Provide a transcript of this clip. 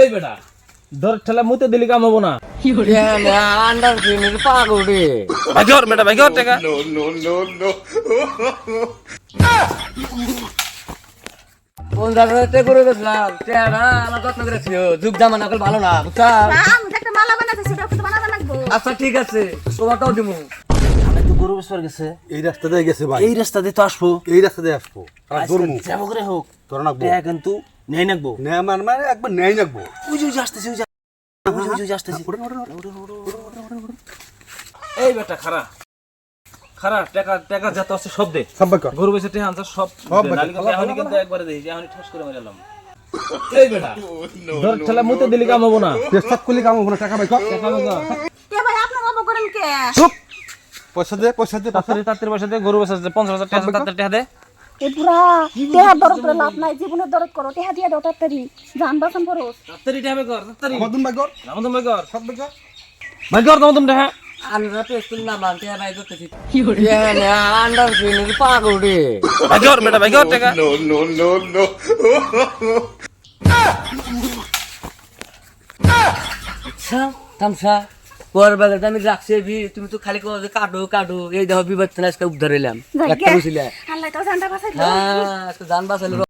এই বেটা ধর ঠেলা মুতে দিলি কাম হব না। আন্ডার ফিনের পাগল রে ভাগ্যর বেটা ভাগ্যর টাকা কোন জায়গাতে করে গেছিলাম চেহারা আমার যত্ন করে যুগ জামা নকল ভালো না বুঝছা না আমি তো একটা মালা বানাতে সেটা বানাতে লাগবো। আচ্ছা ঠিক আছে দিমু। গরু বেসবার গেছে। এই রাস্তা দিয়ে গেছে ভাই। এই রাস্তা দিয়ে তো আসব। এই রাস্তা দিয়ে আসব তোর টাকা কিন্তু নেই নাকবো? নেয় মানে মানে একবার নেই নাকবো। ওই যে আসতেছে ওই যে ওই যে আসতেছে। এই বেটা খারা খারা টাকা টাকা যত আছে সব দে। সব কর। গরু বেচে টেহা আনছে সব কিন্তু এখনই কিন্তু একবারে দেই যে এখনই ঠস করে মেলাম এই বেটা ধর ঠেলা মুতে দিলি কাম হব না। পেশাব করলে কাম হবে না টাকা ভাই কর। টাকা ভাই আপনার বাবা করেন কে? চুপ। পয়সা দে পয়সা দে তাড়াতাড়ি তাড়াতাড়ি পয়সা দে গরু পঞ্চাশ হাজার টাকা আছে, তাড়াতাড়ি টাকা দে। এই পুরা টেহার দরদ করে লাভ নাই জীবনের দরদ করো টেহা দিয়ে দাও তাড়াতাড়ি। জান বাসন করো তাড়াতাড়ি টাকা বের কর তাড়াতাড়ি আমার দুন ভাই কর নাম তুমি কর সব বের কর ভাই কর দাও তুমি না ভাই করতেছি আন্ডার ফিনের পাগল রে। ভাই কর বেটা ভাই কর টাকা আচ্ছা তামসা। কোয়ার বাগের আমি রাখছি ভি তুমি তো খালি যে কাটো কাটো। এই দেখো বিপদ আজকে উদ্ধার যাই একটা। বুঝলে আল্লাহ তো জানটা বাসাইলো হ্যাঁ আজকে জান বাঁচালো